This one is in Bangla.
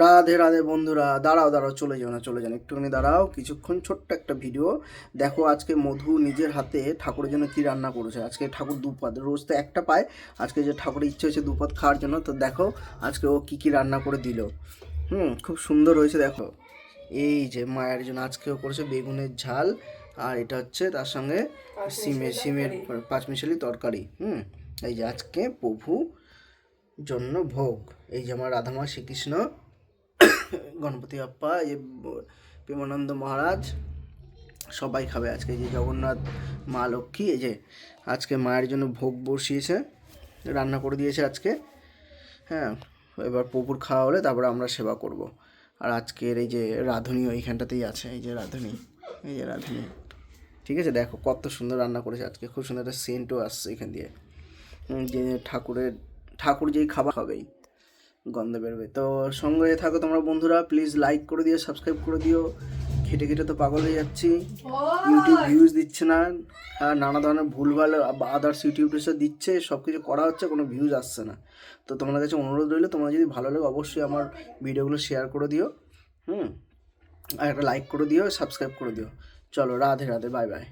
রাধে রাধে বন্ধুরা দাঁড়াও দাঁড়াও চলে যাও না চলে যান একটুখানি দাঁড়াও কিছুক্ষণ ছোট্ট একটা ভিডিও দেখো আজকে মধু নিজের হাতে ঠাকুরের জন্য কী রান্না করেছে। আজকে ঠাকুর দুপাত রোজ তো একটা পায় আজকে যে ঠাকুরের ইচ্ছে হয়েছে দুপাত খাওয়ার জন্য তো দেখো আজকে ও কী কী রান্না করে দিল। হুম খুব সুন্দর হয়েছে দেখো। এই যে মায়ের জন্য আজকেও করেছে বেগুনের ঝাল আর এটা হচ্ছে তার সঙ্গে সিমের সিমের পাঁচমিশালি তরকারি হুম। এই যে আজকে প্রভু জন্য ভোগ। এই যে আমার রাধামা শ্রীকৃষ্ণ গণপতি বাপ্পা যে প্রেমানন্দ মহারাজ, সবাই খাবে আজকে। যে জগন্নাথ, মা লক্ষ্মী, এই যে আজকে মায়ের জন্য ভোগ বসিয়েছে, রান্না করে দিয়েছে আজকে। হ্যাঁ এবার পুকুর খাওয়া হলে তারপরে আমরা সেবা করব। আর আজকের এই যে রাঁধুনি ওইখানটাতেই আছে, এই যে রাঁধুনি, এই যে রাঁধুনি। ঠিক আছে, দেখো কত সুন্দর রান্না করেছে আজকে, খুব সুন্দর একটা সেন্টও আসছে এখান দিয়ে। যে ঠাকুরের, ঠাকুর যেই খাবার খাবেই। গন্ধ বেরোবে। তো সঙ্গে থাকো তোমরা বন্ধুরা প্লিজ লাইক করে দিও সাবস্ক্রাইব করে দিও। খেটে খেটে তো পাগল হয়ে যাচ্ছি। ইউটিউব ভিউজ দিচ্ছে না হ্যাঁ নানা ধরনের ভুলভাল আদার্স ইউটিউবার্সরা দিচ্ছে সব কিছু করা হচ্ছে কোনো ভিউজ আসছে না। তো তোমাদের কাছে অনুরোধ রইল তোমরা যদি ভালো লাগে অবশ্যই আমার ভিডিওগুলো শেয়ার করে দিও হুম? আর একটা লাইক করে দিও সাবস্ক্রাইব করে দিও। চলো রাধে রাধে বাই বাই